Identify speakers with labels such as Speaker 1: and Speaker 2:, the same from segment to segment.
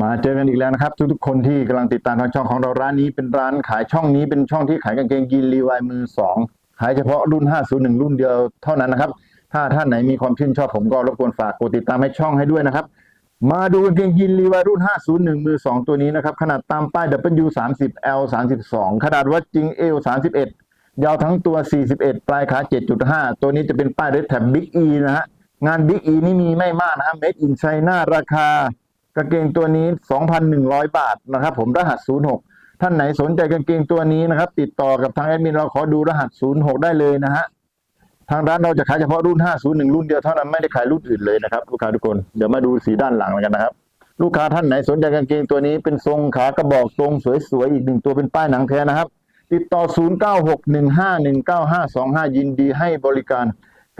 Speaker 1: มาเจอกันอีกแล้วนะครับ ทุกๆคนที่กำลังติดตามทางช่องของเราร้านนี้เป็นร้านขายช่องนี้เป็นช่องที่ขายกางเกงยีนรีวายมือสองขายเฉพาะรุ่น 501 รุ่นเดียวเท่านั้นนะครับ ถ้าท่านไหนมีความชื่นชอบผมก็รบกวนฝากกดติดตามให้ช่องให้ด้วยนะครับ มาดูกางเกงยีนรีวายรุ่น 501 มือ2ตัวนี้นะครับ ขนาดตามป้าย W 30 L 32ขนาดวัดจริง L 31ยาวทั้งตัว 41 ปลายขา 7.5 ตัวนี้จะเป็นป้ายเรดแท็บ Big E นะฮะงาน Big E นี่มีไม่มากนะฮะ Made in China ราคา กางเกงตัวนี้ 2,100 บาทนะครับ ผมรหัส 06 ท่านไหนสนใจกางเกงตัวนี้นะครับ ติดต่อกับทางแอดมินเราขอดูรหัส 06 ได้เลยนะฮะทางร้านเราจะขายเฉพาะรุ่น 501 รุ่นเดียวเท่านั้นไม่ได้ขายรุ่นอื่นเลยนะครับลูกค้าทุกคนเดี๋ยวมาดูสีด้านหลังกันนะครับ ลูกค้าท่านไหนสนใจกางเกงตัวนี้เป็นทรงขากระบอกทรงสวยๆอีกหนึ่งตัวเป็นป้ายหนังแท้นะครับ ติดต่อ 0961519525 ยินดีให้บริการ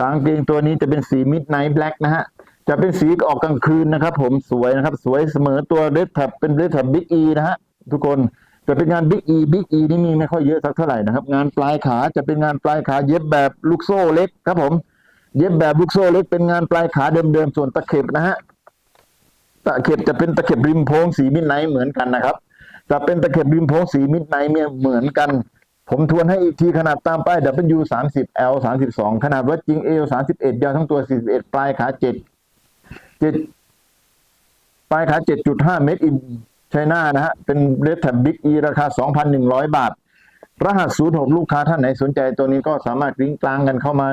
Speaker 1: กางเกงตัวนี้จะเป็นสีมิดไนท์แบล็กนะฮะ จะเป็นสีออกกลางคืนนะครับ ผมสวยนะครับ สวยเสมอตัวเรดแท็บเป็นเรดแท็บบิ๊กอีนะฮะทุกคนจะเป็นงานบิ๊กอีบิ๊กอีนี่มีไม่ค่อยเยอะสักเท่าไหร่นะครับ งานปลายขาจะเป็นงานปลายขาเย็บแบบลูกโซ่เล็กครับผม เย็บแบบลูกโซ่เล็กเป็นงานปลายขาเดิมๆส่วนตะเข็บนะฮะตะเข็บจะเป็นตะเข็บริมโพงสีมิดไนท์เหมือนกันนะครับจะเป็นตะเข็บริมโพงสีมิดไนท์เนี่ยเหมือนกัน ผมทวนให้อีกทีขนาดตามป้าย W 30 L 32ขนาดวัดจริง L 31ยาวทั้งตัว 41 ปลายขา 7 7ปลายขา7.5เมตรอินไชน่านะฮะ เป็นเรดแท็บบิ๊กอีราคา2,100บาท รหัส06ลูกค้าท่านไหนสนใจตัวนี้ก็สามารถกริ้งกลางกันเข้ามา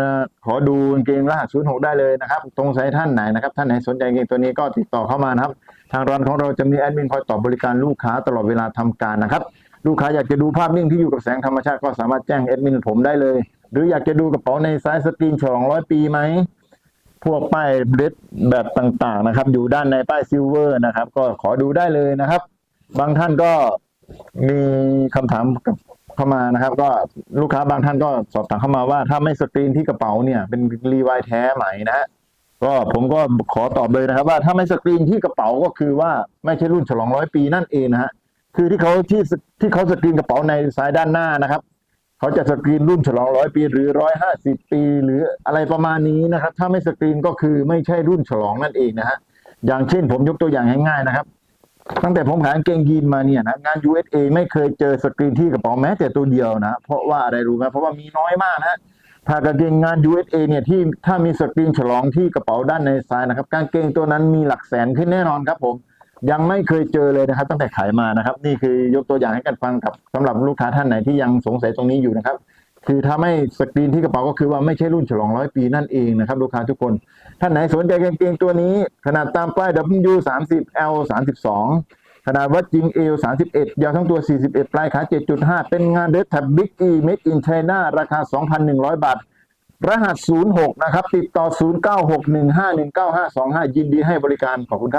Speaker 1: ขอดูเกงรหัส06ได้เลยนะครับ ตรงไซต์ท่านไหนนะครับ ท่านไหนสนใจเกงตัวนี้ก็ติดต่อเข้ามานะครับ ทางร้านของเราจะมีแอดมินคอยตอบบริการลูกค้าตลอดเวลาทำการนะครับ ลูกค้าอยากจะดูภาพนิ่งที่อยู่กับแสงธรรมชาติก็สามารถแจ้งแอดมินผมได้เลย หรืออยากจะดูกระเป๋าในไซส์สกรีนฉลองร้อยปีไหม พวกป้ายเรดแบบต่างๆนะครับ อยู่ด้านในป้ายซิลเวอร์นะครับ ก็ขอดูได้เลยนะครับ บางท่านก็มีคำถามกับเข้ามานะครับ ก็ลูกค้าบางท่านก็สอบถามเข้ามาว่า ถ้าไม่สกรีนที่กระเป๋าเนี่ย เป็นรีไวแท้ไหมนะฮะก็ผมก็ขอตอบเลยนะครับ ว่าถ้าไม่สกรีนที่กระเป๋าก็คือว่าไม่ใช่รุ่นฉลองร้อยปีนั่นเองนะฮะคือที่เขาที่ที่เขาสกรีนกระเป๋าในซ้ายด้านหน้านะครับ เขาจะสกรีนรุ่นฉลองร้อยปีหรือร้อยห้าสิบปีหรืออะไรประมาณนี้นะครับ ถ้าไม่สกรีนก็คือไม่ใช่รุ่นฉลองนั่นเองนะฮะอย่างเช่นผมยกตัวอย่างง่ายๆนะครับ ตั้งแต่ผมขายเกงยีนมาเนี่ยนะงาน USA ไม่เคยเจอสกรีนที่กระเป๋าแม้แต่ตัวเดียวนะเพราะว่าอะไรรู้ไหมเพราะว่ามีน้อยมากนะถ้ากางเกงงาน USA เนี่ยที่ถ้ามีสกรีนฉลองที่กระเป๋าด้านในซ้ายนะครับกางเกงตัวนั้นมีหลักแสนขึ้นแน่นอนครับผม ยังไม่เคยเจอเลยนะครับ ตั้งแต่ขายมานะครับ นี่คือยกตัวอย่างให้กันฟังกับสำหรับลูกค้าท่านไหนที่ยังสงสัยตรงนี้อยู่นะครับ คือถ้าไม่สกรีนที่กระเป๋าก็คือว่าไม่ใช่รุ่นฉลองร้อยปีนั่นเองนะครับลูกค้าทุกคนท่านไหนสนใจกางเกงตัวนี้ ขนาดตามป้าย W 30 L 32ขนาดวัดจริง L 31ยาวทั้งตัว 41 ปลายขา 7.5 เป็นงานเดทแท็บบิ๊กอีเมดอินไชน่าราคา 2,100 บาทรหัส 06 นะครับ ติดต่อ 0961519525 ยินดีให้บริการขอบคุณครับ